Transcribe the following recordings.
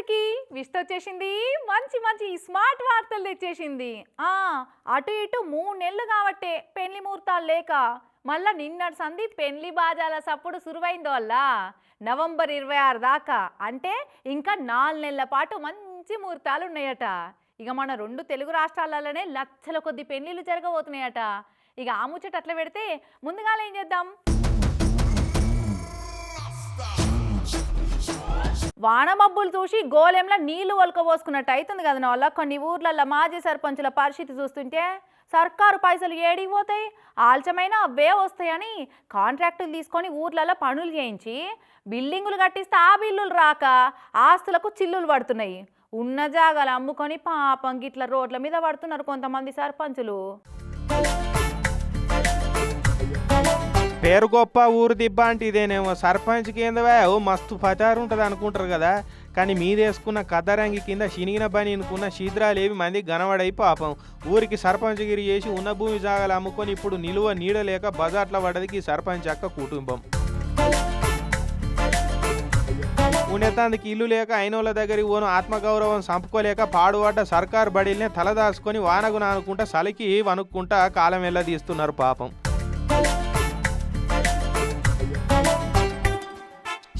అందరికీ విష్ట వచ్చేసింది. మంచి మంచి స్మార్ట్ వార్తలు తెచ్చేసింది. ఆ అటు ఇటు మూడు నెలలు కాబట్టే పెళ్ళి ముహూర్తాలు లేక మళ్ళా నిన్నటి సంధి పెళ్ళి బాజాల సప్పుడు సురువైందో వల్ల నవంబర్ ఇరవై ఆరు దాకా అంటే ఇంకా నాలుగు నెలల పాటు మంచి ముహూర్తాలు ఉన్నాయట. ఇక మన రెండు తెలుగు రాష్ట్రాలలోనే లక్షల కొద్ది పెళ్ళిళ్ళు జరగబోతున్నాయట. ఇక ఆ ముచ్చట అట్లా పెడితే ముందుగా ఏం చేద్దాం? వానమబ్బులు చూసి గోలెంలో నీళ్ళు ఒలకబోసుకున్నట్టు అవుతుంది కదా వాళ్ళ కొన్ని ఊర్లలో మాజీ సర్పంచుల పరిస్థితి చూస్తుంటే సర్కారు పైసలు ఏడికి పోతాయి ఆల్చమైన అవే వస్తాయని కాంట్రాక్టులు తీసుకొని ఊర్లలో పనులు చేయించి బిల్డింగులు కట్టిస్తే ఆ బిల్లులు రాక ఆస్తులకు చిల్లులు పడుతున్నాయి. ఉన్న జాగాలు అమ్ముకొని పాపం గిట్ల రోడ్ల మీద పడుతున్నారు కొంతమంది సర్పంచులు. పేరు గొప్ప ఊరు దిబ్బ అంటే ఇదేనేమో సర్పంచ్ కిందవే మస్తు పచారు ఉంటుంది అనుకుంటారు కదా. కానీ మీదేసుకున్న కదరంగి కింద శనిగిన పని అనుకున్న శీద్రాలేవి మంది గనవడై పాపం. ఊరికి సర్పంచ్ గిరి చేసి ఉన్న భూమి జాగాలు అమ్ముకొని ఇప్పుడు నిలువ నీడలేక బజార్ల పడదికి సర్పంచ్ అక్క కుటుంబం. ఉండేతాందుకు ఇల్లు లేక అయినోళ్ళ దగ్గరికి పోను ఆత్మగౌరవం సంపుకోలేక పాడుపడ్డ సర్కారు బడిల్నే తలదాచుకొని వానగు అనుకుంటా సలికి వణుక్కుంటా కాలం వెళ్ళదీస్తున్నారు పాపం.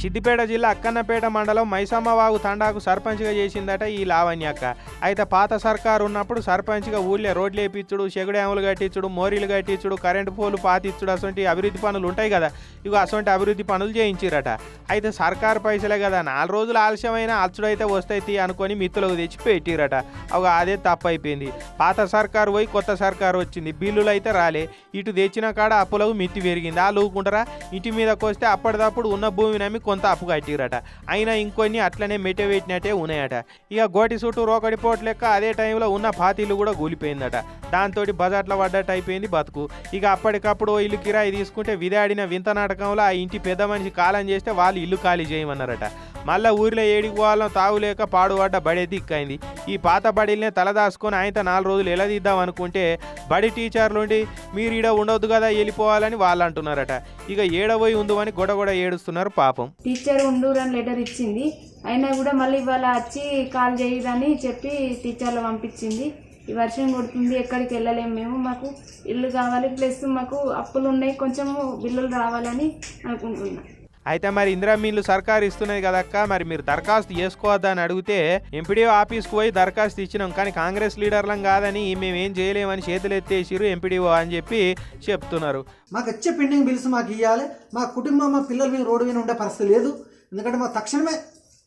సిద్దిపేట జిల్లా అక్కన్నపేట మండలం మైసమ్మవాగు తండాకు సర్పంచ్గా చేసిందట ఈ లావణ్యక్క. అయితే పాత సర్కారు ఉన్నప్పుడు సర్పంచ్గా ఊళ్ళో రోడ్లు వేపించుడు చెగుడేములు కట్టించుడు మోరీలు కట్టించుడు కరెంటు పోలు పాతిచ్చుడు అటువంటి అభివృద్ధి పనులు ఉంటాయి కదా ఇక అటువంటి అభివృద్ధి పనులు చేయించిరట. అయితే సర్కారు పైసలే కదా నాలుగు రోజులు ఆలస్యమైన అచ్చుడైతే వస్తాయి అనుకొని మిత్రులకు తెచ్చి పెట్టిరట. ఒక అదే తప్పు అయిపోయింది పాత సర్కారు పోయి కొత్త సర్కారు వచ్చింది. బిల్లులు అయితే రాలే. ఇటు తెచ్చిన కాడ అప్పులకు మిత్తి పెరిగింది. ఆ లూకుంటారా? ఇంటి మీదకి వస్తే అప్పటిదప్పుడు ఉన్న భూమిని నమ్మి కొంత అప్పుగా కట్టిరట అయినా ఇంకొన్ని అట్లనే మెట్టవేటినట్టే ఉన్నాయట. ఇక గోటి చుట్టూ రోకడి పోటు లెక్క అదే టైంలో ఉన్న పాతీలు కూడా కూలిపోయిందట. దాంతో బజార్లో పడ్డట్టు అయిపోయింది బతుకు. ఇక అప్పటికప్పుడు ఓ ఇల్లు కిరాయి తీసుకుంటే విదాడిన వింత నాటకంలో ఆ ఇంటి పెద్ద మనిషి కాలం చేస్తే వాళ్ళు ఇల్లు ఖాళీ చేయమన్నారట. మళ్ళా ఊర్లో ఏడికి పోవాలని తాగులేక పాడుపడ్డ బడే దిక్కైంది. ఈ పాత బడిల్నే తలదాసుకొని ఆయనతో నాలుగు రోజులు ఎలా తీద్దాం అనుకుంటే బడి టీచర్లుండి మీరు ఈడ ఉండొద్దు కదా వెళ్ళిపోవాలని వాళ్ళు అంటున్నారట ఇక ఏడబోయి ఉందని గొడగొడ ఏడుస్తున్నారు పాపం. టీచర్ ఉండూరని లెటర్ ఇచ్చింది. అయినా కూడా మళ్ళీ ఇవాళ వచ్చి కాల్ చేయదని చెప్పి టీచర్లు పంపించింది. ఈ వర్షం కొడుతుంది ఎక్కడికి వెళ్ళలేము మేము. మాకు ఇల్లు కావాలి ప్లస్ మాకు అప్పులు ఉన్నాయి కొంచెము బిల్లులు రావాలని అనుకుంటున్నాం. అయితే మరి ఇందిరా మీన్లు సర్కారు ఇస్తున్నది కదక్క మరి మీరు దరఖాస్తు చేసుకోవద్దా అని అడిగితే ఎంపీడీఓ ఆఫీస్కి పోయి దరఖాస్తు ఇచ్చినాం కానీ కాంగ్రెస్ లీడర్లం కాదని మేమేం చేయలేమని చేతులు ఎత్తేసిరు ఎంపీడీఓ అని చెప్పి చెప్తున్నారు. మాకు వచ్చే పెండింగ్ బిల్స్ మాకు ఇవ్వాలి మా కుటుంబం మా పిల్లలు మీద రోడ్డు మీద ఉండే పరిస్థితి లేదు. ఎందుకంటే మాకు తక్షణమే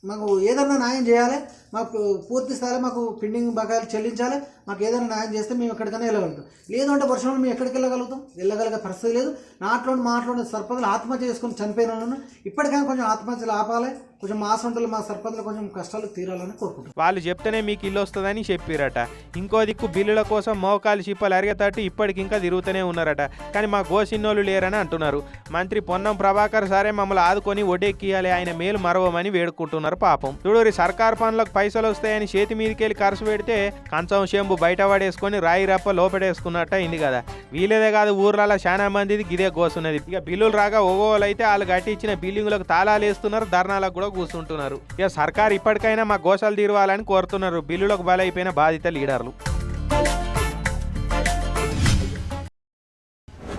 మాకు ఏదన్నా న్యాయం చేయాలి. మాకు పూర్తి స్థాయిలో మాకు పెండింగ్ బకాయిలు చెల్లించాలి. మాకు ఏదైనా న్యాయం చేస్తే మేము ఎక్కడికైనా వెళ్ళగలుగుతాం. లేదంటే వర్షంలో మేము ఎక్కడికి వెళ్ళగలుగుతాం? వెళ్ళగలిగే పరిస్థితి లేదు. నాట్లో మాట్లాడిన సర్పంచులు ఆత్మహత్య చేసుకుని చనిపోయిన ఇప్పటికైనా కొంచెం ఆత్మహత్యలు ఆపాలి. కొంచెం మా సొంతలు మా సర్పంచులు కొంచెం కష్టాలు తీరాలని కోరుకుంటాం వాళ్ళు చెప్తేనే మీకు ఇల్లు వస్తుందని చెప్పిరట. ఇంకో దిక్కు బిల్లుల కోసం మోకాలు చిప్పలు అరిగేటట్టు ఇప్పటికి ఇంకా తిరుగుతూనే ఉన్నారట. కానీ మా గోసిన్నోళ్ళు లేరని అంటున్నారు. మంత్రి పొన్నం ప్రభాకర్ సారే మమ్మల్ని ఆదుకొని ఒడెక్కియాలి ఆయన మేలు మరవమని వేడుకుంటున్నారు పాపం. చూడూరి సర్కార్ పనులకు పైసలు వస్తాయని చేతి మీదకెళ్ళి ఖర్చు పెడితే కంచం చెంబు బయట పడేసుకొని రాయి రప్ప లోపడేసుకున్నట్ట అయింది కదా. వీలేదే కాదు ఊర్లలో చాలా మందిది గిదే కోసున్నది ఇక బిల్లులు రాగా ఒగోలు అయితే వాళ్ళు కట్టించిన బిల్డింగులకు తాళాలు వేస్తున్నారు ధర్నాలకు కూడా కూర్చుంటున్నారు. ఇక సర్కార్ ఇప్పటికైనా మా గోషాలు తీరవాలని కోరుతున్నారు. బిల్లులకు బలైపోయిన బాధిత లీడర్లు.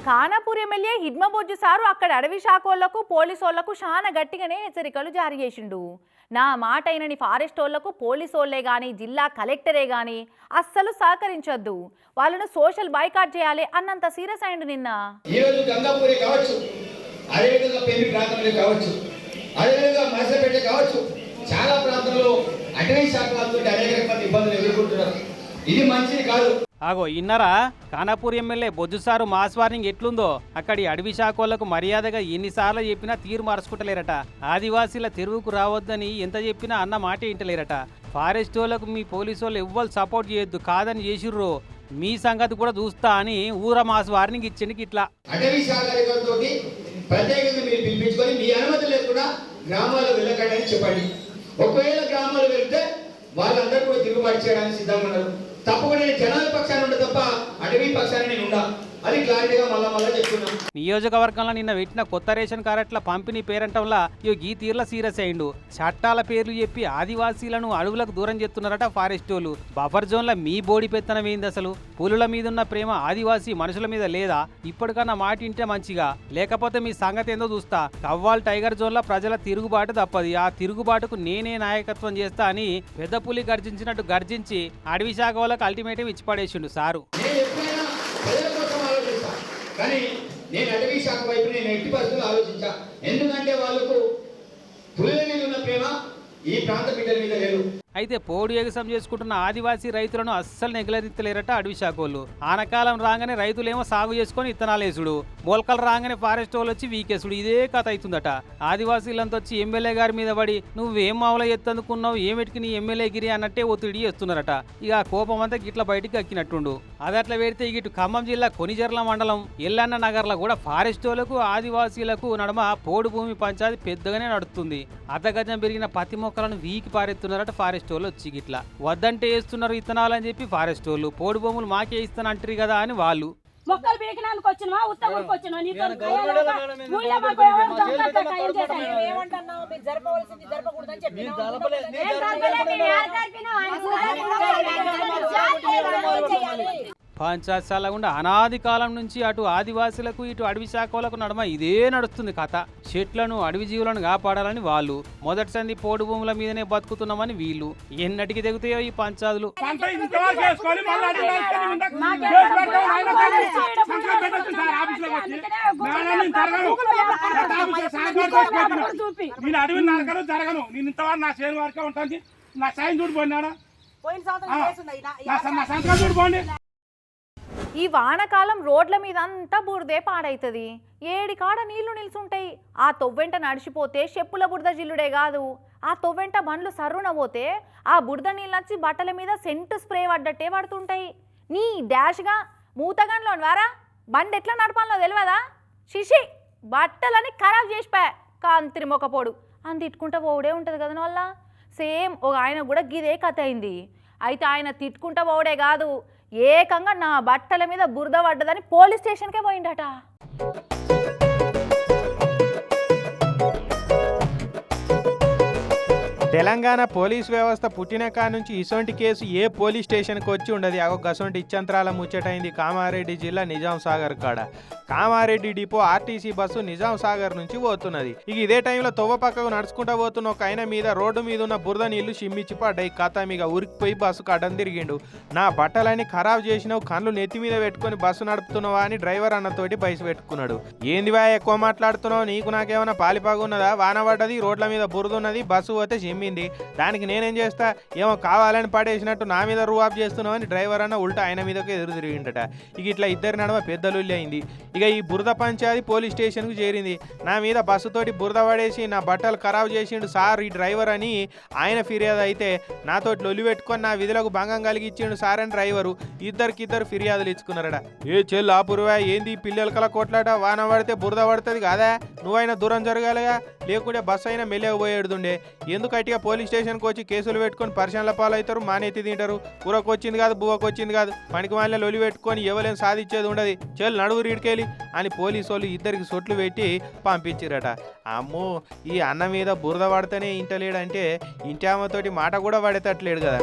ఖానాపూర్ ఎమ్మెల్యే హిడ్మబొజ్జు సారు అక్కడ అడవి శాఖోళ్ళకు పోలీసోళ్ళకు చాలా గట్టిగానే హెచ్చరికలు జారీ చేసిండు. నా మాట అయినని ఫారెస్ట్ వాళ్ళకు పోలీసు వాళ్ళే కానీ జిల్లా కలెక్టరే కానీ అస్సలు సహకరించొద్దు. వాళ్ళను సోషల్ బైకాట్ చేయాలి అన్నంత సీరియస్ అయిండు నిన్న. ఈ గంగాపూరి కావచ్చు అదేవిధంగా పెళ్ళి ప్రాంతంలో కావచ్చు అదేవిధంగా కావచ్చు చాలా అటవీ శాఖ వాళ్ళతో అనేక ఇబ్బందులు ఎదుర్కొంటున్నారు. ఇది మంచిది కాదు. ఆగో ఇన్నరా? Khanapur MLA Bojju sir mass warning ఎట్లుందో అక్కడి అడవి శాఖలకు మర్యాదగా ఎన్నిసార్లు చెప్పినా తీరు మార్చుకుంటలేరట. ఆదివాసీల తెరువుకు రావద్దని ఎంత చెప్పినా అన్న మాట ఇంటలేరట ఫారెస్ట్ వాళ్ళకు మీ పోలీసు వాళ్ళు ఎవ్వరు సపోర్ట్ చేయొద్దు కాదని చేసిర్రు. మీ సంగతి కూడా చూస్తా అని ఊర మాస్ వార్నింగ్ ఇచ్చింది ఇట్లా. అటవీ శాఖ ప్రత్యేకంగా మీరు పిలిపించుకొని మీ అనుమతి లేకుండా గ్రామాలు వెళ్ళకండి అని చెప్పండి. ఒకవేళ గ్రామాలు వెళ్తే వాళ్ళందరూ కూడా తిరుగుబాటు చేయడానికి సిద్ధంగా ఉన్నారు. తప్పకుండా నేను జనాల పక్షాన్ని ఉండే తప్ప అటవీ పక్షాన్ని నేను ఉండా. అది క్లారిటీగా మళ్ళా మళ్ళా చెప్తున్నాం. నియోజకవర్గంలో నిన్న పెట్టిన కొత్త రేషన్ కార్డుల పంపిణీ పేరంటంలా ఇగో ఈ తీర్ల సీరియస్ అయిండు చట్టాల పేర్లు చెప్పి ఆదివాసీలను అడవులకు దూరం చేస్తున్నారట ఫారెస్ట్ వాళ్ళు బఫర్ జోన్ల మీ బోడి పెత్తనం ఏంది అసలు? పులుల మీద ఉన్న ప్రేమ ఆదివాసీ మనుషుల మీద లేదా? ఇప్పటికన్నా మాట ఇంటే మంచిగా. లేకపోతే మీ సంగతి ఏందో చూస్తా. కవ్వాల్ టైగర్ జోన్ల ప్రజల తిరుగుబాటు తప్పది. ఆ తిరుగుబాటుకు నేనే నాయకత్వం చేస్తా అని పెద్ద పులి గర్జించినట్టు గర్జించి అడవి శాఖ వాళ్ళకి అల్టిమేటం ఇచ్చి పడేసిండు సారు నేను ఎప్పుడైనా ప్రజల కోసం ఆలోచిస్తా కానీ నేను అటవీ శాఖ వైపు నేను ఎట్టి పరిస్థితులు ఆలోచించా. ఎందుకంటే వాళ్ళకు పులుల మీద ఉన్న ప్రేమ ఈ ప్రాంత బిడ్డల మీద లేదు. అయితే పోడు ఎగసం చేసుకుంటున్న ఆదివాసీ రైతులను అస్సలు నెగలెత్తలేరట అడవి శాఖోళ్ళు. ఆనకాలం రాగానే రైతులేమో సాగు చేసుకుని ఇత్తనాలు వేసుడు. మొలకలు రాగానే ఫారెస్ట్ వాళ్ళు వచ్చి వీకేసుడు. ఇదే కథ అవుతుందట ఆదివాసీలంతా వచ్చి ఎమ్మెల్యే గారి మీద పడి నువ్వేం మామూలు ఎత్తందుకున్నావు? ఏమిటికి నీ ఎమ్మెల్యే గిరి? అన్నట్టే ఒత్తిడి చేస్తున్నారట. ఇక కోపం అంతా గిట్ల బయటికి అక్కినట్టుండు అది అట్లా పెడితే ఇటు ఖమ్మం జిల్లా కొనిజర్ల మండలం ఎల్లన్న నగర్లో కూడా ఫారెస్ట్ వాళ్ళకు ఆదివాసీలకు నడుమ పోడు భూమి పంచాయతీ పెద్దగానే నడుస్తుంది. అర్ధగజం పెరిగిన పత్తి మొక్కలను వీకి పారెత్తున్నారట ఫారెస్ట్ వాళ్ళు వచ్చి గిట్లా వద్దంటే వేస్తున్నారు ఇత్తనాలు అని చెప్పి ఫారెస్ట్ వాళ్ళు పోడు భూములు మాకే ఇస్తానంటారు కదా అని వాళ్ళు. మొక్కలు పీకినానికి వచ్చినవా? ఉత్తగుడికి వచ్చినవా? నీతో? ఊళ్ళో మాకు ఎవరు దొంగలతో ఖాయం చేశారు. ఏం జరపలే, మేము యాడ జరిపినాం? ఆయన కూడా చేయాలి. పంచాయత్ గుండా అనాది కాలం నుంచి అటు ఆదివాసులకు ఇటు అడవి శాఖలకు నడుమ ఇదే నడుస్తుంది కథ. చెట్లను అడవి జీవులను కాపాడాలని వాళ్ళు మొదటి సంది పోడు భూముల మీదనే బతుకుతున్నామని వీళ్ళు ఎన్నటికి తెగుతాయో ఈ పంచాదులు. నేను అడవి నరకను జరగను. నేను ఇంతవరకు నా చేను వరకే ఉంటుంది నా సాయం చూడు పోయినాడా స- నా సంతకం చూడు పోండి ఈ వానకాలం రోడ్ల మీద అంతా బురదే పాడైతుంది. ఏడి కాడ నీళ్ళు నిల్చుంటాయి ఆ తొవ్వెంట నడిచిపోతే చెప్పుల బురద జిల్లుడే కాదు ఆ తొవ్వెంట బండ్లు సర్రున పోతే ఆ బురద నీళ్ళు వచ్చి బట్టల మీద సెంటు స్ప్రే పడ్డట్టే పడుతుంటాయి. నీ డాష్గా మూతగండ్లో వారా? బండి ఎట్లా నడపాలో తెలియదా శిషి బట్టలని ఖరాబ్ చేసిపోయా కాంతిరి మొక్కపోడు. అని తిట్టుకుంటా పోవుడే ఉంటుంది కదా వల్ల సేమ్ ఒక ఆయన కూడా గిదే కథ అయింది. అయితే ఆయన తిట్టుకుంటా పోవడే కాదు ఏకంగా నా బట్టల మీద బురద పడ్డదని పోలీస్ స్టేషన్కే పోయిండట. తెలంగాణ పోలీస్ వ్యవస్థ పుట్టిన కాడ నుంచి ఇసొంటి కేసు ఏ పోలీస్ స్టేషన్కి వచ్చి ఉండదు. అగో గసొంటి ఇచ్చంత్రాల ముచ్చటైంది కామారెడ్డి జిల్లా నిజాం సాగర్ కాడ. Kamareddy depot RTC bus Nizam Sagar నుంచి పోతున్నది. ఇక ఇదే టైంలో తొవ్వ పక్కకు నడుచుకుంటా పోతున్న ఒక ఆయన మీద రోడ్డు మీద ఉన్న బురద నీళ్ళు షిమ్మిచ్చి పడ్డాయి. కథ మీద ఉరికిపోయి బస్సు అడ్డం తిరిగిండు. నా బట్టలన్నీ ఖరాబ్ చేసినావు కళ్ళు నెత్తి మీద పెట్టుకొని బస్సు నడుపుతున్నావా అని డ్రైవర్ అన్నతోటి బయసు పెట్టుకున్నాడు. ఏంది వా ఎక్కువ మాట్లాడుతున్నావు? నీకు నాకేమైనా పాలిపాగున్నదా? వాన పడ్డది రోడ్ల మీద బురద ఉన్నది బస్సు పోతే చెమ్మింది దానికి నేనేం చేస్తా? ఏమో కావాలని పడేసినట్టు నా మీద రూ ఆఫ్ చేస్తున్నావు అని డ్రైవర్ అన్న ఉల్టా ఆయన మీదకి ఎదురు తిరిగిండట. ఇక ఇట్లా ఇద్దరి నడమ పెద్దలుల్లి అయింది ఇక ఈ బురద పంచాయతీ పోలీస్ స్టేషన్కు చేరింది. నా మీద బస్సుతోటి బురద పడేసి నా బట్టలు ఖరాబ్ చేసిండు సార్ ఈ డ్రైవర్ అని ఆయన ఫిర్యాదు అయితే నాతోటి లొల్లి పెట్టుకొని నా విధులకు భంగం కలిగించిండు సార్ అని డ్రైవరు ఇద్దరికి ఇద్దరు ఫిర్యాదులు ఇచ్చుకున్నారట. ఏ చెల్లు ఆపురువా? ఏంది? పిల్లల కల కొట్లాట? వాన పడితే బురద పడుతుంది కాదా? నువ్వైనా దూరం జరగాలిగా? లేకుంటే బస్సు అయినా మెల్లగా ఎందుకు ఎందుకు అట్టిగా పోలీస్ స్టేషన్కి వచ్చి కేసులు పెట్టుకొని పరిశీలన పాలవుతారు మానేతి తింటారు. కూరకు వచ్చింది కాదు బువ్వకు వచ్చింది కాదు. పనికి మాలిన లొలి పెట్టుకొని ఎవరేం సాధించేది ఉండదు. చెల్లు నడువు రీడికెళ్ళి అని పోలీసు వాళ్ళు ఇద్దరికి సొట్లు పెట్టి పంపించారట. అమ్మో ఈ అన్న మీద బురద పడితేనే ఇంటలేడంటే ఇంటి ఆమెతోటి మాట కూడా పడేటట్లేడు కదా.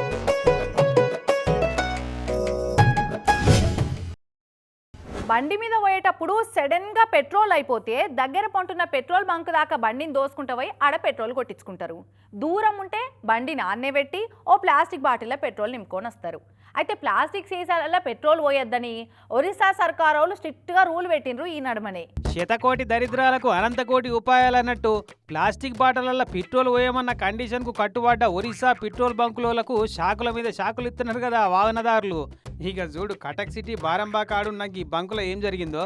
బండి మీద పోయేటప్పుడు సడన్గా పెట్రోల్ అయిపోతే దగ్గర పంటున్న పెట్రోల్ బంక్ దాకా బండిని దోసుకుంటూ పోయి ఆడ పెట్రోల్ కొట్టించుకుంటారు. దూరం ఉంటే బండిని ఆన్నే పెట్టి ఓ ప్లాస్టిక్ బాటిల్లో పెట్రోల్ నింపుకొని వస్తారు. అయితే ప్లాస్టిక్ సీసాలలో పెట్రోల్ పోయొద్దని ఒరిస్సా సర్కార్ వాళ్ళు స్ట్రిక్ట్గా రూల్ పెట్టిండ్రు ఈ నడుమనే. శతకోటి దరిద్రాలకు అనంతకోటి ఉపాయాలన్నట్టు ప్లాస్టిక్ బాటలల్లో పెట్రోల్ పోయమన్న కండిషన్కు కట్టుబడ్డ ఒరిస్సా పెట్రోల్ బంకులకు షాకుల మీద షాకులు ఇస్తున్నారు కదా వాహనదారులు. ఇక చూడు కటక్ సిటీ బారంబా కాడున్న ఈ బంకులో ఏం జరిగిందో?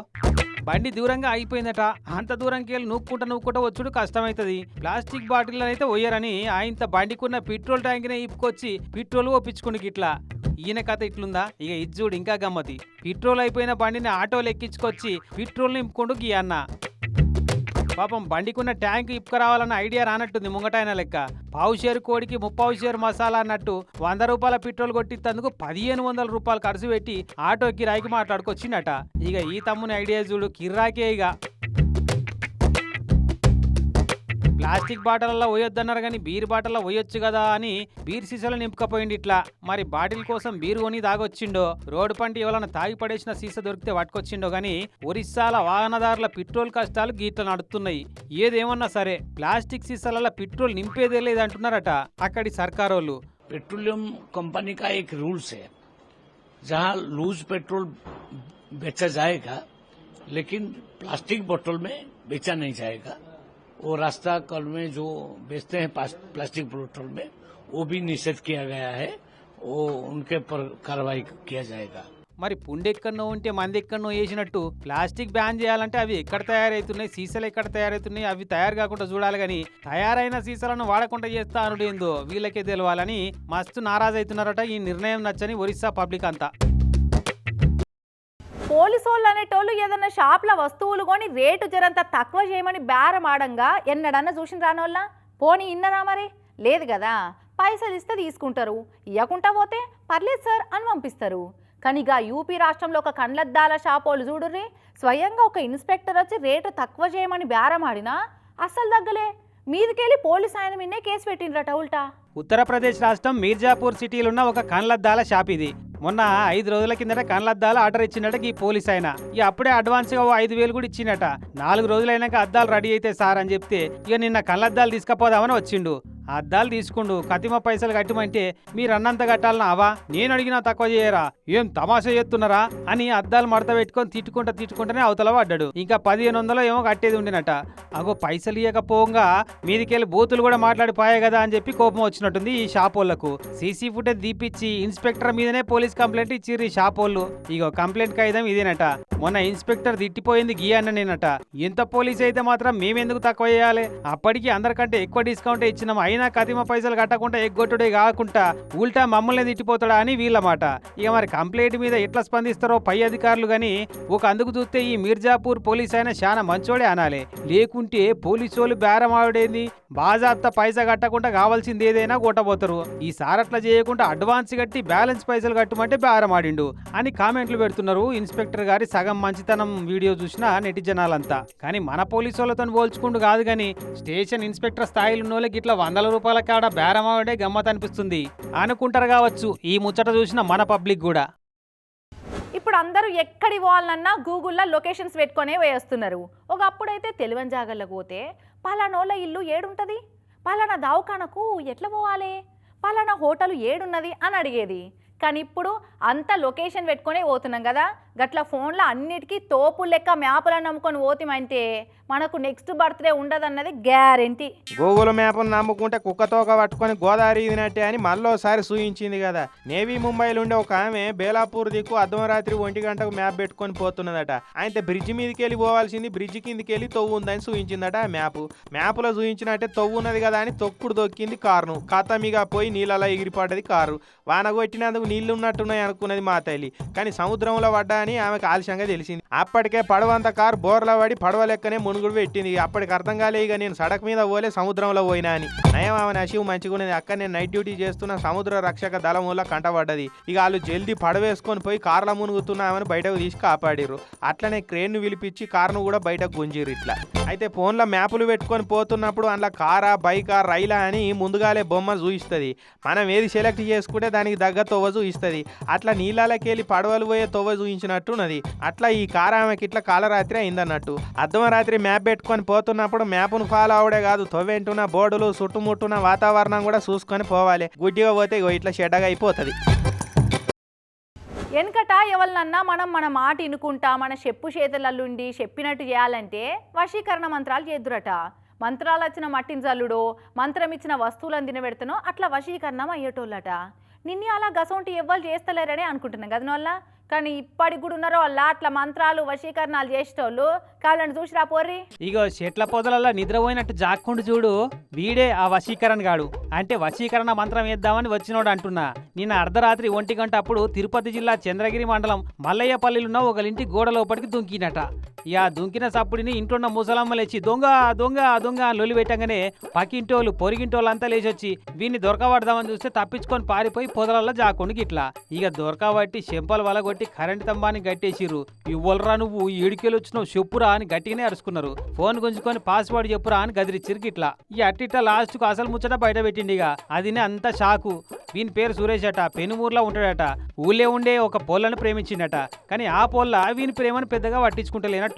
బండి దూరంగా అయిపోయిందట అంత దూరంకి వెళ్ళి నూక్కుంటా నూక్కుంటా వచ్చుడు కష్టమవుతుంది ప్లాస్టిక్ బాటిల్ అయితే పోయారని ఆయనత బండికున్న పెట్రోల్ ట్యాంక్నే ఇప్పుకొచ్చి పెట్రోల్ ఒప్పించుకుని ఇట్లా ఈయన కథ ఇట్లుందా? ఇక ఇది చూడు ఇంకా గమ్మతి. పెట్రోల్ అయిపోయిన బండిని ఆటోలు ఎక్కించుకొచ్చి పెట్రోల్ నింపుకుంటూ గీ అన్న. పాపం బండికున్న ట్యాంక్ ఇప్పుకురావాలన్న ఐడియా రానట్టుంది ముంగటైన లెక్క. పావు షేరు కోడికి ముప్పావు షేరు మసాలా అన్నట్టు వంద రూపాయల పెట్రోల్ కొట్టినందుకు పదిహేను వందల రూపాయలు ఖర్చు పెట్టి ఆటో కిరాయికి మాట్లాడుకొచ్చిండట. ఇక ఈ తమ్ముని ఐడియా చూడు కిర్రాకే ఇక. ప్లాస్టిక్ బాటిల్లో పోయొద్దన్నారు కానీ బీర్ బాటిల్లో పోయొచ్చు కదా అని బీర్ సీసాలు నింపుకపోయింది ఇట్లా మరి బాటిల్ కోసం బీర్ కొని తాగొచ్చిండో రోడ్డు పంటి ఎవరైనా తాగి పడేసిన సీసా దొరికితే పట్టుకొచ్చిండో కానీ ఒరిస్సాల వాహనదారుల పెట్రోల్ కష్టాలు గీట్ల నడుస్తున్నాయి ఏదేమన్నా సరే ప్లాస్టిక్ సీసాలలో పెట్రోల్ నింపేదే లేదంటున్నారట అక్కడి సర్కారోళ్ళు पेट्रोलियम कंपनी का एक रूल्स है जहां लूज पेट्रोल बेचा जाएगा लेकिन प्लास्टिक बोतल में बेचा नहीं जाएगा वो रास्ता कल में जो बेचते हैं पास- प्लास्टिक बोतल में वो भी निषेध किया गया है वो उनके पर कार्रवाई किया जाएगा మరి పుండెక్కడనో ఉంటే మంది ఎక్కడనో వేసినట్టు ప్లాస్టిక్ బ్యాన్ చేయాలంటే అవి ఎక్కడ తయారవుతున్నాయి సీసాలు ఎక్కడ తయారవుతున్నాయి అవి తయారు కాకుండా చూడాలి కానీ తయారైన సీసాలను వాడకుండా చేస్తా అనుడేందో వీళ్ళకే తెలవాలని మస్తు నారాజ్ అవుతున్నారట ఈ నిర్ణయం నచ్చని ఒరిస్సా పబ్లిక్ అంతా పోలీసు వాళ్ళు అనేటోళ్ళు ఏదన్నా షాప్ల వస్తువులు కొని రేటు జరంత తక్కువ చేయమని బేరం ఆడంగా ఎన్నడన్నా చూసిన రానోళ్ళ? పోనీ ఇన్నరా మరి? లేదు కదా పైసలు ఇస్తే తీసుకుంటారు. ఇవ్వకుండా పోతే పర్లేదు సార్ అని పంపిస్తారు. కానీ ఇక యూపీ రాష్ట్రంలో ఒక కండ్లద్దాల షాపోలు చూడుర్రి స్వయంగా ఒక ఇన్స్పెక్టర్ వచ్చి రేటు తక్కువ చేయమని బేరం ఆడినా అస్సలు తగ్గలే. మీదికెళ్ళి పోలీస్ ఆయన మీన్నే కేసు పెట్టిండ్రట ఉల్టా. ఉత్తరప్రదేశ్ రాష్ట్రం మీర్జాపూర్ సిటీలో ఉన్న ఒక కండ్లద్దాల షాప్ ఇది. మొన్న ఐదు రోజుల కిందట కన్లద్దాల ఆర్డర్ ఇచ్చిండట ఈ పోలీస్ ఆయన. ఇక అప్పుడే అడ్వాన్స్గా ఓ ఐదు వేలు కూడా ఇచ్చిండట. నాలుగు రోజులైనాక అద్దాలు రెడీ అయితే సార్ అని చెప్తే ఇక నిన్న కళ్ళద్దాలు తీసుకుపోదామని వచ్చిండు. అద్దాలు తీసుకుండు. కతిమ పైసలు కట్టమంటే మీరు అన్నంత కట్టాలనా? అవా? నేను అడిగినా తక్కువ చేయరా? ఏం తమాషా చేస్తున్నారా? అని అద్దాలు మడత పెట్టుకొని తిట్టుకుంటా తిట్టుకుంటేనే అవతల పడ్డాడు. ఇంకా పదిహేను వందలు ఏమో కట్టేది ఉండినట. అగో పైసలు ఇవ్వకపోగా మీదికెళ్ళి బూతులు కూడా మాట్లాడిపోయాయి కదా అని చెప్పి కోపం వచ్చినట్టుంది ఈ షాప్ వాళ్ళకు. సీసీ ఫుటేజ్ దీపిచ్చి ఇన్స్పెక్టర్ మీదనే పోలీస్ కంప్లైంట్ ఇచ్చిర్రు ఈ షాప్ వాళ్ళు. ఇగో కంప్లైంట్ కాయిదం ఇదేనట. మొన్న ఇన్స్పెక్టర్ తిట్టిపోయింది గీ అన్ననేనట. ఎంత పోలీస్ అయితే మాత్రం మేమెందుకు తక్కువ చేయాలి? అప్పటికి అందరికంటే ఎక్కువ డిస్కౌంట్ ఇచ్చినాం. అయినా కతిమ పైసలు కట్టకుండా ఎగ్గొట్టుడే కాకుండా ఉల్టా మమ్మల్ని తిట్టిపోతాడా అని వీళ్ళ మాట ఇక మరి కంప్లైంట్ మీద ఎట్లా స్పందిస్తారో పై అధికారులు గాని ఒక అందుకు చూస్తే ఈ మిర్జాపూర్ పోలీస్ అయినా చాలా మంచోడే అనాలి. లేకుంటే పోలీసు వాళ్ళు బేరం ఆవిడేంది? బాజాబ్తా పైసా కట్టకుండా కావాల్సింది ఏదైనా కొట్టబోతారు. ఈసారి అట్లా చేయకుండా అడ్వాన్స్ కట్టి బ్యాలెన్స్ పైసలు కట్టమంటే బేరం ఆడిండు అని కామెంట్లు పెడుతున్నారు ఇన్స్పెక్టర్ గారి సగం మంచితనం వీడియో చూసిన నెటిజనాలంతా. కానీ మన పోలీసు వాళ్ళతో పోల్చుకుంటూ కాదు కానీ స్టేషన్ ఇన్స్పెక్టర్ స్థాయిలో ఉన్న వాళ్ళకి ఇట్లా వందల రూపాయల కాడ బేరం గమ్మత్ అనిపిస్తుంది. అనుకుంటారు కావచ్చు ఈ ముచ్చట చూసిన మన పబ్లిక్ కూడా. ఇప్పుడు అందరూ ఎక్కడి పోవాలన్నా గూగుల్లో లొకేషన్స్ పెట్టుకునే వేస్తున్నారు ఒకప్పుడైతే తెలివని జాగర్లకు పోతే పలానోళ్ళ ఇల్లు ఏడుంటుంది? పలానా దవాఖానకు ఎట్లా పోవాలి? పలానా హోటల్ ఏడున్నది? అని అడిగేది. కానీ ఇప్పుడు అంత లొకేషన్ పెట్టుకునే పోతున్నాం కదా? గట్ల ఫోన్లో అన్నిటికీ తోపు లెక్క మ్యాపులను నమ్ముకొని పోతామంటే మనకు నెక్స్ట్ బర్త్డే ఉండదన్నది గ్యారెంటీ గూగుల్ మ్యాప్ను నమ్ముకుంటే కుక్కతోక పట్టుకొని గోదావరి ఇదినట్టే అని మళ్ళోసారి సూచించింది కదా. నేవీ ముంబైలో ఉండే ఒక ఆమె బేలాపూర్ దిక్కు అర్ధరాత్రి ఒంటి గంటకు మ్యాప్ పెట్టుకొని పోతున్నదట. అయితే బ్రిడ్జ్ మీదకి వెళ్ళి పోవాల్సింది బ్రిడ్జ్ కిందికి వెళ్ళి తొవ్వు ఉందని సూచించిందట ఆ మ్యాప్. మ్యాప్లో చూయించినట్టే తొవ్వు ఉన్నది కదా అని తొక్కుడు దొక్కింది కారును. కథమిగా పోయి నీళ్ళలో ఎగిరిపడ్డది కారు. వాన కొట్టినందుకు నీళ్ళు ఉన్నట్టున్నాయి అనుకున్నది మా తల్లి. కానీ సముద్రంలో పడ్డా అని ఆమెకు ఆలస్యంగా తెలిసింది. అప్పటికే పడవంత కారు బోర్ల పడి పడవ లెక్కనే మునుగుడు పెట్టింది. అప్పటికి అర్థం కాలే ఇక నేను సడక్ మీద పోలే సముద్రంలో పోయినా అని. నయం ఆమె నశివు మంచిగున్నది. అక్కడ నేను నైట్ డ్యూటీ చేస్తున్న సముద్ర రక్షక దళం వల్ల కంటపడ్డది. ఇక వాళ్ళు జల్దీ పడవేసుకొని పోయి కార్ల మునుగుతున్న ఆమెను బయటకు తీసి కాపాడిర్రు. అట్లనే క్రేన్ను పిలిపించి కారును కూడా బయటకు గుంజిర్రు ఇట్లా. అయితే ఫోన్లో మ్యాపులు పెట్టుకొని పోతున్నప్పుడు అందులో కారా బైకా రైలా అని ముందుగాలే బొమ్మ చూపిస్తుంది. మనం ఏది సెలెక్ట్ చేసుకుంటే దానికి తగ్గ తొవ్వ చూపిస్తుంది. అట్లా నీళ్ళకి వెళ్ళి పడవలు పోయే తొవ్వ చూపించినట్టున్నది అట్లా ఈ కారు ఆమెకి ఇట్లా కాలరాత్రి అయిందన్నట్టు. అర్ధమరాత్రి మ్యాప్ పెట్టుకొని పోతున్నప్పుడు మ్యాప్ను ఫాలో అవడే కాదు తొవ్వెంటున్న బోర్డులు చుట్టుముట్టున్న వాతావరణం కూడా చూసుకొని పోవాలి. గుడ్డిగా పోతే ఇట్లా షెడ్డగా అయిపోతుంది. వెనకట ఎవరినన్నా మనం మన మాట ఇనుకుంటా మన చెప్పు చేతులల్లుండి చెప్పినట్టు చేయాలంటే వశీకరణ మంత్రాలు చేద్దురట. మంత్రాలు వచ్చిన మట్టిని జల్లుడో మంత్రం ఇచ్చిన వస్తువులను తినబెడతనో అట్లా వశీకరణం అయ్యేటోళ్ళట. నిన్ను అలా గసంటి ఎవ్వరు చేస్తలేరని అనుకుంటున్నాం కదా వల్ల కానీ ఇప్పటికి కూడా ఉన్నారో వాళ్ళ అట్లా మంత్రాలు వశీకరణాలు చేసేటోళ్ళు. కాళ్ళని చూసిరా పోర్రి? ఇగో చెట్ల పొదలలో నిద్రపోయినట్టు జాక్కుండు చూడు. వీడే ఆ వశీకరణ గాడు. అంటే వశీకరణ మంత్రం వేద్దామని వచ్చినోడు అంటున్నా. నిన్న అర్ధరాత్రి ఒంటి గంట అప్పుడు తిరుపతి జిల్లా చంద్రగిరి మండలం మల్లయ్యపల్లిలో ఉన్న ఒకరింటి గోడ లోపలికి దుంకినట. ఇక దుంకిన సప్పుడిని ఇంటున్న ముసలమ్మ లేచి దొంగ దొంగ దొంగ అని లొలి పెట్టగానే పక్కింటోళ్ళు పొరిగింటోళ్ళు అంతా లేచొచ్చి వీన్ని దొరకబడదామని చూస్తే తప్పించుకొని పారిపోయి పొదలలో జాకుండా గిట్లా. ఇక దొరకబట్టి చెంపలు వలగొట్టి కరెంట్ స్తంభాన్ని గట్టేసిరు ఇవ్వలరా నువ్వు ఏడికెళ్ళి వచ్చినావు చెప్పురా అని గట్టిగానే అరుచుకున్నారు. ఫోన్ గుంజుకొని పాస్వర్డ్ చెప్పురా అని గదిరిచ్చిరు గిట్లా. ఈ అట్టిట్లా లాస్ట్కు అసలు ముచ్చట బయట పెట్టిండి ఇక అదినే అంత షాకు. వీని పేరు సురేష్ అట పెనుమూరులో ఉంటాడట. ఊళ్ళే ఉండే ఒక పొల్లను ప్రేమించిండట. కానీ ఆ పొల్ల వీని ప్రేమను పెద్దగా పట్టించుకుంటలేనట్టు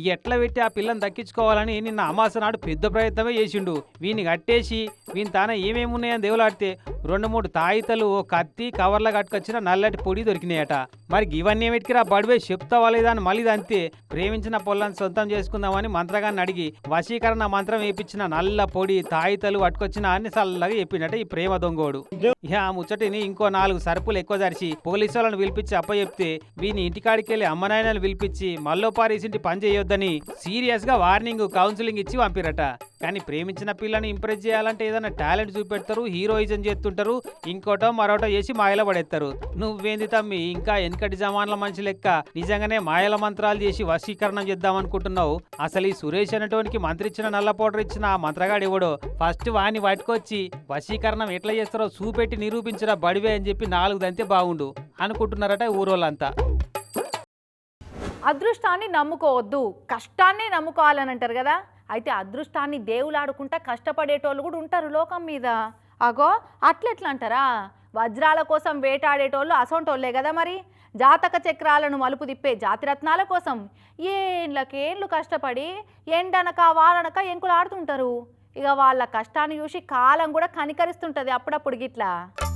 ఈ ఎట్లా పెట్టి ఆ పిల్లని దక్కించుకోవాలని నిన్న అమాస నాడు పెద్ద ప్రయత్నమే చేసిండు. వీని కట్టేసి వీని తాన ఏమేమి ఉన్నాయని దేవులాడితే రెండు మూడు తాయితలు ఓ కత్తి కవర్లో కట్టుకొచ్చిన నల్లటి పొడి దొరికినాయట. మరి ఇవన్నీ ఏమిటికిరా బడివే చెప్తావా లేదా అని మళ్ళీ అంతే. ప్రేమించిన పొల్లని సొంతం చేసుకుందామని మంత్రగాన్ని అడిగి వశీకరణ మంత్రం వేయించిన నల్ల పొడి తాయితలు పట్టుకొచ్చిన అన్ని సల్లగా చెప్పిండట ఈ ప్రేమ దొంగోడు. ఇక ఆ ముచ్చటిని ఇంకో నాలుగు సరుపులు ఎక్కువ జరిచి పోలీసు వాళ్ళని పిలిపించి అప్ప చెప్తే వీని ఇంటికాడికి వెళ్ళి అమ్మనాయనలు పిలిపించి మల్లో పారేసింటి పని చేయొద్దని సీరియస్గా వార్నింగ్ కౌన్సిలింగ్ ఇచ్చి పంపిరట. కానీ ప్రేమించిన పిల్లని ఇంప్రెస్ చేయాలంటే ఏదైనా టాలెంట్ చూపెడతారు హీరోయిజం చేస్తుంటారు ఇంకోటో మరోటో చేసి మాయల పడేస్తారు నువ్వేంది తమ్మి? ఇంకా వెనకటి జమాన్ల మనిషి లెక్క నిజంగానే మాయల మంత్రాలు చేసి వశీకరణం చేద్దాం అనుకుంటున్నావు అసలు ఈ సురేష్ అనేటోనికి మంత్రి ఇచ్చిన నల్ల పౌడర్ ఇచ్చిన ఆ మంత్రగాడు ఎవడో? ఫస్ట్ వాడిని పట్టుకొచ్చి వశీకరణం ఎట్లా చేస్తారో చూపెట్టి నిరూపించరా బడివే అని చెప్పి నాలుగు దంతే బాగుండు అనుకుంటున్నారట ఊరోళ్ళంతా. అదృష్టాన్ని నమ్ముకోవద్దు. కష్టాన్నే నమ్ముకోవాలని అంటారు కదా? అయితే అదృష్టాన్ని దేవులాడుకుంటా కష్టపడేటోళ్ళు కూడా ఉంటారు లోకం మీద. అగో అట్లెట్లా అంటారా వజ్రాల కోసం వేటాడేటోళ్ళు అసొంటోళ్ళే కదా మరి. జాతక చక్రాలను మలుపు తిప్పే జాతిరత్నాల కోసం. ఏండ్లకేండ్లు కష్టపడి ఎండనక వారనక ఎంకులు ఆడుతుంటారు ఇక వాళ్ళ కష్టాన్ని చూసి కాలం కూడా కనికరిస్తుంటుంది అప్పుడప్పుడు గిట్లా.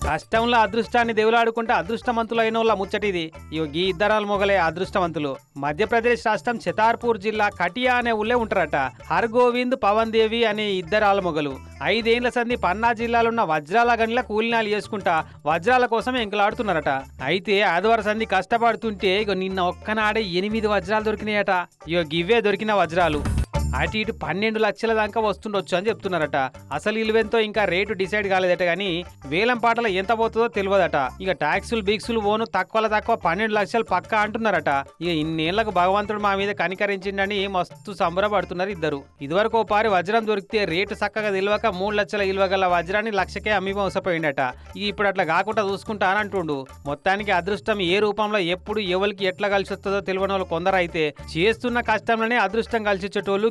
కష్టంలో అదృష్టాన్ని దేవులాడుకుంటే అదృష్టవంతులైన వాళ్ళ ముచ్చటిది. ఇగో ఈ ఇద్దరాల మొగలే అదృష్టవంతులు. మధ్యప్రదేశ్ రాష్ట్రం చితార్పూర్ జిల్లా కటియా అనే ఊళ్ళే ఉంటారట. హర్గోవింద్ పవన్ దేవి అనే ఇద్దరాల మొగలు. ఐదేండ్ల సంది పన్నా జిల్లాలో ఉన్న వజ్రాల గనిల కూలినాలు చేసుకుంటా వజ్రాల కోసం ఎంకలాడుతున్నారట. అయితే ఆదివారం సంది కష్టపడుతుంటే ఇగో నిన్న ఒక్కనాడే ఎనిమిది వజ్రాలు దొరికినాయట. ఇగో గివ్వే దొరికిన వజ్రాలు. అటు ఇటు పన్నెండు లక్షల దాకా వస్తుండొచ్చు అని చెప్తున్నారట. అసలు ఇలువెంతో ఇంకా రేటు డిసైడ్ కాలేదట కానీ వేలం పాటలో ఎంత పోతుందో తెలియదట ఇక ట్యాక్సులు బీక్సులు ఓను తక్కువల తక్కువ పన్నెండు లక్షలు పక్కా అంటున్నారట. ఇక ఇన్నేళ్ళకు భగవంతుడు మా మీద కనికరించిండని మస్తు సంబరపడుతున్నారు ఇద్దరు. ఇదివరకు ఓ పారి వజ్రం దొరికితే రేటు చక్కగా తెలియక మూడు లక్షల ఇలువగల వజ్రాన్ని లక్షకే అమ్మి మోసపోయిండట. ఇక ఇప్పుడు అట్లా కాకుండా చూసుకుంటా అని అంటుండు. మొత్తానికి అదృష్టం ఏ రూపంలో ఎప్పుడు ఎవరికి ఎట్లా కలిసి వస్తుందో తెలియని వాళ్ళు కొందరైతే చేస్తున్న కష్టంలోనే అదృష్టం కలిసి వచ్చేటోళ్ళు